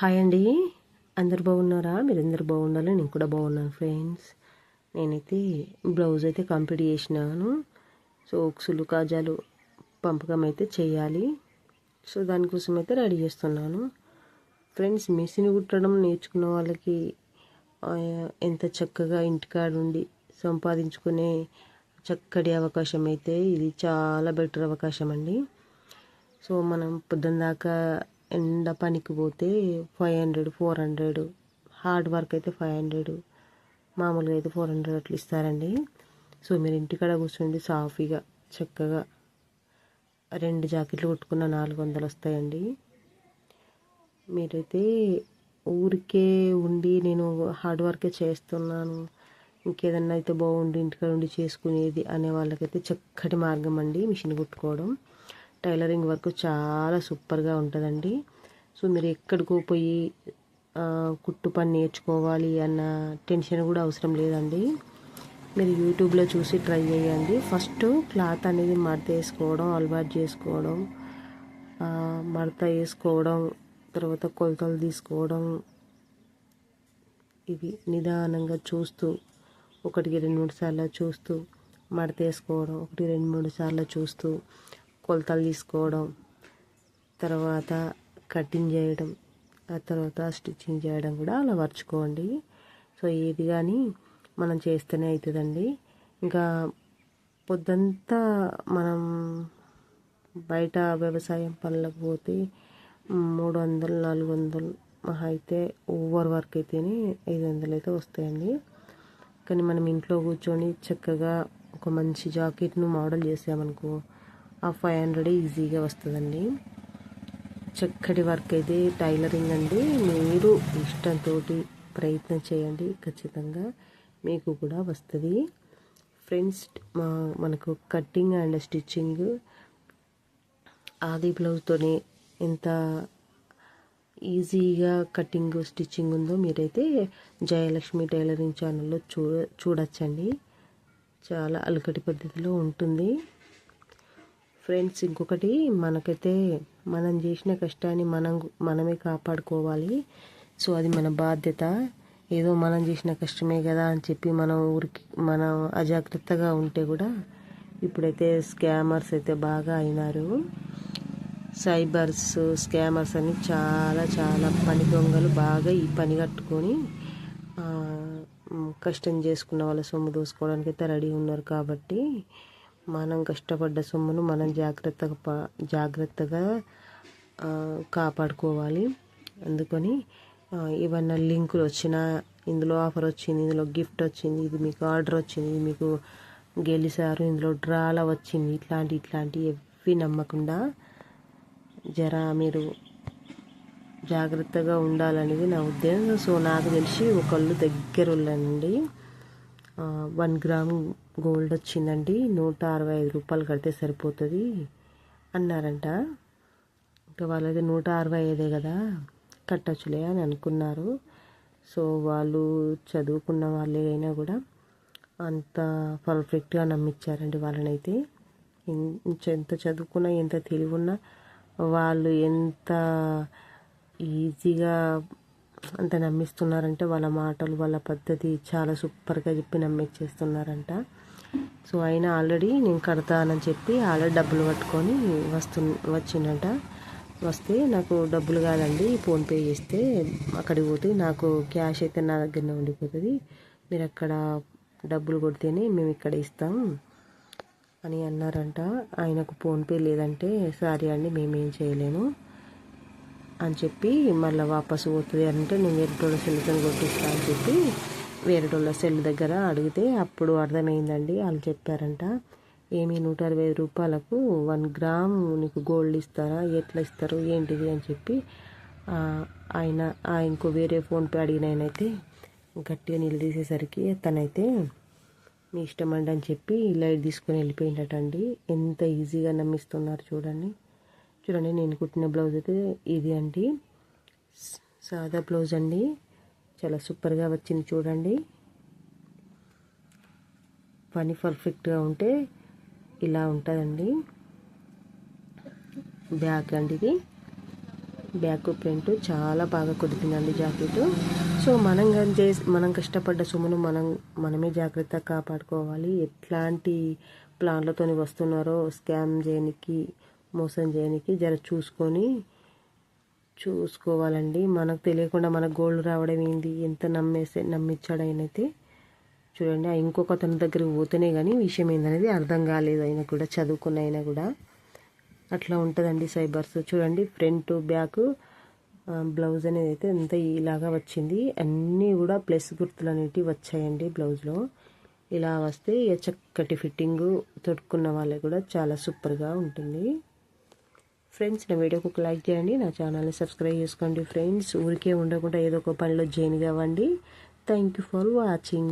Hi అండి. అందరు బాగున్నారా? మీరందరూ బాగుండాలి? నేను కూడా బాగున్నాను ఫ్రెండ్స్. నేనైతే బ్లౌజ్ అయితే కంప్లీట్ చేసినాను. సో ఉక్సులు కాజాలు పంపకం అయితే చేయాలి. సో దానికోసం అయితే రెడీ చేస్తున్నాను. ఫ్రెండ్స్ మిషన్ కుట్టడం నేర్చుకున్న వాళ్ళకి ఎంత చక్కగా ఇంటికాడ ఉండి సంపాదించుకునే చక్కటి అవకాశం అయితే ఇది చాలా బెటర్ అవకాశం అండి. సో మనం పొద్దున్న దాకా ఎండ పనికి పోతే five hundred four hundred hard work అయితే ఫైవ్ హండ్రెడ్ మామూలుగా అయితే ఫోర్ హండ్రెడ్ అట్లా ఇస్తారండి. సో మీరు ఇంటికాడ కూర్చోండి సాఫీగా చక్కగా. రెండు జాకెట్లు కుట్టుకున్న నాలుగు వందలు వస్తాయండి. మీరైతే ఊరికే ఉండి నేను హార్డ్ వర్కే చేస్తున్నాను ఇంకేదన్నా అయితే బాగుండి ఇంటికాడ ఉండి చేసుకునేది అనే వాళ్ళకైతే చక్కటి మార్గం అండి మిషన్ కుట్టుకోవడం. టైలరింగ్ వర్క్ చాలా సూపర్గా ఉంటుందండి. సో మీరు ఎక్కడికో పోయి కుట్టు పని నేర్చుకోవాలి అన్న టెన్షన్ కూడా అవసరం లేదండి. మీరు యూట్యూబ్లో చూసి ట్రై చేయండి. ఫస్ట్ క్లాత్ అనేది మడత వేసుకోవడం అలవాటు చేసుకోవడం మడత వేసుకోవడం తర్వాత కొలతలు తీసుకోవడం ఇవి నిదానంగా చూస్తూ ఒకటికి రెండు మూడు సార్లు చూస్తూ మడత వేసుకోవడం ఒకటి రెండు మూడు సార్లు చూస్తూ కొలతలు తీసుకోవడం తర్వాత కటింగ్ చేయడం ఆ తర్వాత స్టిచ్చింగ్ చేయడం కూడా అలవర్చుకోండి సో ఏది కానీ మనం చేస్తేనే అవుతుందండి. ఇంకా పొద్దంతా మనం బయట వ్యవసాయం పనులకు పోతే మూడు వందలు నాలుగు వందలు మహా అయితే ఓవర్ వర్క్ అయితేనే ఐదు వందలు అయితే వస్తాయండి. కానీ మనం ఇంట్లో కూర్చొని చక్కగా ఒక మంచి జాకెట్ను మోడల్ చేసామనుకో ఆ ఫైవ్ హండ్రెడ్ ఈజీగా వస్తుందండి. చక్కటి వర్క్ అయితే టైలరింగ్ అండి. మీరు ఇష్టంతో ప్రయత్నం చేయండి. ఖచ్చితంగా మీకు కూడా వస్తుంది. ఫ్రెండ్స్ మా మనకు కట్టింగ్ అండ్ స్టిచ్చింగ్ ఆది బ్లౌజ్తోనే ఎంత ఈజీగా కటింగ్ స్టిచ్చింగ్ ఉందో మీరైతే జయలక్ష్మి టైలరింగ్ ఛానల్లో చూ చూడొచ్చండి. చాలా అలకటి పద్ధతిలో ఉంటుంది. ఫ్రెండ్స్ ఇంకొకటి మనకైతే మనం చేసిన కష్టాన్ని మనం మనమే కాపాడుకోవాలి. సో అది మన బాధ్యత. ఏదో మనం చేసిన కష్టమే కదా అని చెప్పి మనం ఊరికి మనం అజాగ్రత్తగా ఉంటే కూడా ఇప్పుడైతే స్కామర్స్ అయితే బాగా అయినారు. సైబర్స్ స్కామర్స్ అని చాలా చాలా పని దొంగలు బాగా ఈ పని కట్టుకొని కష్టం చేసుకున్న వాళ్ళ సొమ్ము దోసుకోవడానికి అయితే రెడీ ఉన్నారు కాబట్టి మనం కష్టపడ్డ సొమ్మును మనం జాగ్రత్తగా పా- జాగ్రత్తగా కాపాడుకోవాలి. అందుకని ఏమన్నా లింకులు వచ్చినా ఇందులో ఆఫర్ వచ్చింది ఇందులో గిఫ్ట్ వచ్చింది ఇది మీకు ఆర్డర్ వచ్చింది ఇది మీకు గెలిచారు ఇందులో డ్రాల వచ్చింది ఇట్లాంటి ఇట్లాంటి ఎవ్వి నమ్మకుండా జర మీరు జాగ్రత్తగా ఉండాలనేది నా ఉద్దేశం. సో నాకు తెలిసి ఒకళ్ళు దగ్గర వాళ్ళండి వన్ గ్రామ్ గోల్డ్ వచ్చిందండి. నూట అరవై ఐదు రూపాయలు కడితే సరిపోతుంది అన్నారంట. ఇంకా వాళ్ళది నూట అరవై ఐదే కదా కట్టచ్చులే అని అనుకున్నారు. సో వాళ్ళు చదువుకున్న వాళ్ళే అయినా కూడా అంత పర్ఫెక్ట్గా నమ్మించారండి వాళ్ళనైతే. ఎంత చదువుకున్నా ఎంత తెలివి ఉన్నా వాళ్ళు ఎంత ఈజీగా అంత నమ్మిస్తున్నారంటే వాళ్ళ మాటలు వాళ్ళ పద్ధతి చాలా సూపర్గా చెప్పి నమ్మిచ్చేస్తున్నారంట. సో ఆయన ఆల్రెడీ నేను కడతానని చెప్పి ఆల్రెడీ డబ్బులు కట్టుకొని వస్తు వచ్చిందంట. వస్తే నాకు డబ్బులు కాదండి ఫోన్పే చేస్తే అక్కడికి పోతే నాకు క్యాష్ అయితే నా దగ్గరనే ఉండిపోతుంది. మీరు అక్కడ డబ్బులు కొడితేనే మేము ఇక్కడ ఇస్తాం అని అన్నారంట. ఆయనకు ఫోన్పే లేదంటే సారీ అండి మేమేం చేయలేము. అని చెప్పి మళ్ళీ వాపసు పోతుంది అంటే నేను వేరేటోళ్ళ సెల్లుతో కొట్టిస్తా అని చెప్పి వేరేటోళ్ళ సెల్ దగ్గర అడిగితే అప్పుడు అర్థమైందండి. వాళ్ళు చెప్పారంట ఏమి నూట అరవై ఐదు రూపాయలకు వన్ గ్రామ్ నీకు గోల్డ్ ఇస్తారా ఎట్లా ఇస్తారు ఏంటిది అని చెప్పి ఆయన ఇంకో వేరే ఫోన్పే అడిగిన అయితే గట్టిగా నిలదీసేసరికి తనైతే మీ ఇష్టం అండి అని చెప్పి లైట్ తీసుకొని వెళ్ళిపోయిందటండి. ఎంత ఈజీగా నమ్మిస్తున్నారు చూడండి. చూడండి నేను కుట్టిన బ్లౌజ్ అయితే ఇది అండి. సాదా బ్లౌజ్ అండి. చాలా సూపర్గా వచ్చింది చూడండి. పని పర్ఫెక్ట్గా ఉంటే ఇలా ఉంటుందండి. బ్యాక్ అండి ఇది. బ్యాక్ ప్రింట్ చాలా బాగా కుదిరిందండి జాకెట్ సో మనం చేసి మనం కష్టపడ్డ సొమ్మును మనం మనమే జాగ్రత్తగా కాపాడుకోవాలి. ఎట్లాంటి ప్లాన్లతోని వస్తున్నారో స్కామ్ చేయడానికి మోసం చేయడానికి జర చూసుకొని చూసుకోవాలండి. మనకు తెలియకుండా మనకు గోల్డ్ రావడం ఏంది? ఎంత నమ్మేసే నమ్మించాడు ఆయనైతే చూడండి ఆ ఇంకొక అతని దగ్గరికి పోతేనే కానీ విషయం ఏందనేది అర్థం కాలేదు. అయినా కూడా చదువుకున్న అయినా కూడా. అట్లా ఉంటుందండి సైబర్స్. చూడండి ఫ్రంట్ బ్యాక్ బ్లౌజ్ అనేది అయితే అంత ఇలాగా వచ్చింది. అన్నీ కూడా ప్లస్ గుర్తులు అనేటివి వచ్చాయండి బ్లౌజ్లో. ఇలా వస్తే ఇక చక్కటి ఫిట్టింగ్ తొడుక్కున్న వాళ్ళకి కూడా చాలా సూపర్గా ఉంటుంది. ఫ్రెండ్స్ నా వీడియోకి ఒక లైక్ చేయండి నా ఛానల్ని సబ్స్క్రైబ్ చేసుకోండి ఫ్రెండ్స్. ఊరికే ఉండకుండా ఏదో ఒక పనిలో జాయిన్ కావండి థ్యాంక్ యూ ఫర్ వాచింగ్